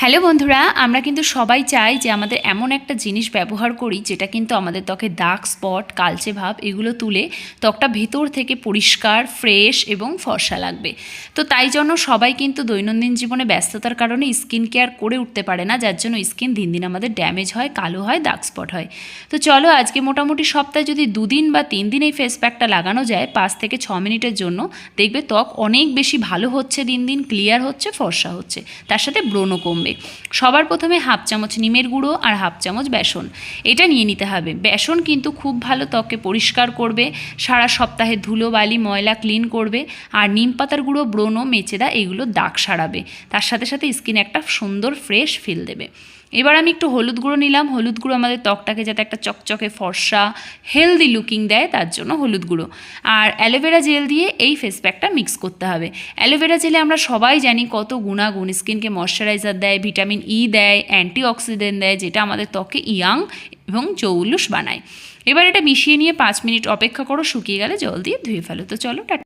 Hello বন্ধুরা, আমরা কিন্তু সবাই চাই যে আমাদের এমন একটা জিনিস ব্যবহার করি যেটা কিন্তু আমাদের ত্বকে দাগ স্পট কালচে ভাব এগুলো তুলে ত্বকটা ভেতর থেকে পরিষ্কার ফ্রেশ এবং ফর্সা লাগবে। তো তাই জন্য সবাই কিন্তু দৈনন্দিন জীবনে ব্যস্ততার কারণে স্কিন কেয়ার করে উঠতে পারে না, যার জন্য স্কিন দিন দিন আমাদের ড্যামেজ হয়, কালো হয় দাগ স্পট হয়। তো চলো আজকে মোটামুটি সপ্তাহে যদি দুদিন বা তিন দিন এই ফেস প্যাকটা লাগানো যায়, পাঁচ থেকে ছ মিনিটের জন্য, দেখবে ত্বক অনেক বেশি ভালো হচ্ছে দিন দিন ক্লিয়ার হচ্ছে, ফর্সা হচ্ছে। তার সাথে ব্রণও কমবে। সবার প্রথমে হাফ চামচ নিমের গুঁড়ো আর হাফ চামচ বেসন। এটা নিয়ে নিতে হবে। বেসন কিন্তু খুব ভালো ত্বককে পরিষ্কার করবে, সারা সপ্তাহে ধুলো, বালি, ময়লা ক্লিন করবে আর নিম পাতার গুঁড়ো, ব্রণ, মেচেদা এগুলো দাগ সারাবে। তার সাথে সাথে স্কিন একটা সুন্দর, ফ্রেশ ফিল দেবে। এবার আমি একটু হলুদ গুঁড়ো নিলাম। হলুদ গুঁড়ো আমাদের ত্বকটাকে যাতে একটা চকচকে, ফর্সা, হেলদি লুকিং দেয়, তার জন্য হলুদ গুঁড়ো। আর অ্যালোভেরা জেল দিয়ে এই ফেস প্যাকটা মিক্স করতে হবে। অ্যালোভেরা জেলে আমরা সবাই জানি কত গুণাগুণ স্কিনকে ময়শ্চারাইজার দেয় ভিটামিন ই দেয়, অ্যান্টিঅক্সিডেন্ট দেয়, যেটা আমাদের ত্বকে ইয়াং এবং চৌলুস বানায়। এবার এটা মিশিয়ে নিয়ে পাঁচ মিনিট অপেক্ষা করো, শুকিয়ে গেলে জল দিয়ে ধুয়ে ফেলো। তো চলো, টাটা।